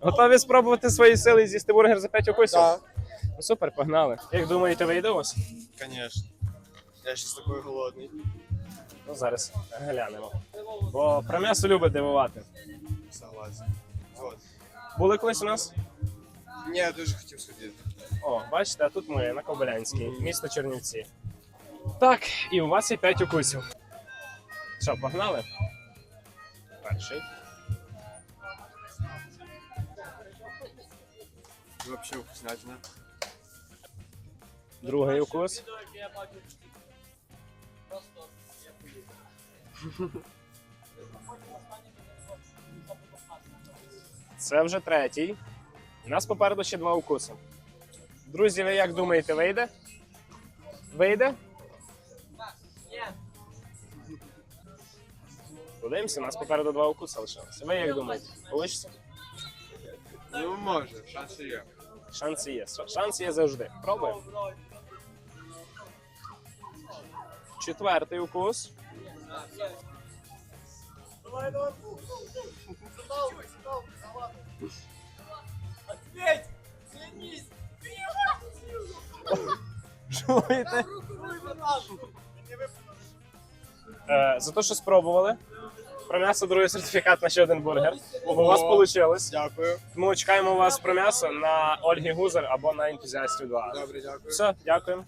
Готові спробувати свої сили і з'їсти бургер за 5 укусів? Так. Ну, супер, погнали. Як думаєте, вийде у вас? Конечно. Я щось такий голодний. Ну, зараз глянемо. Бо про м'ясо любить дивувати. Согласен. Вот. Були колись у нас? Ні, я дуже хотів сходити. О, бачите, а тут ми на Кобилянській, місто Чернівці. Так, і у вас є 5 укусів. Що, погнали? Перший. Вообще вкуснятина. Другий укус. Це вже третій. У нас попереду ще два укуси. Друзі, ви як думаєте, вийде? Вийде? Подивимося, у нас попереду два укуси лишилося. Ви як думаєте? Получиться? Ну, може, шанси є. Шанси є. Шанс є завжди. Пробуємо. Четвертий укус. Чуєте? Е, за те, що спробували. Про м'ясо другий сертифікат на ще один бургер. У вас вийшло. Дякую. Тому чекаємо вас про м'ясо на Ольги Гузер або на ентузіастів 2. Добре, дякую. Все, дякуємо.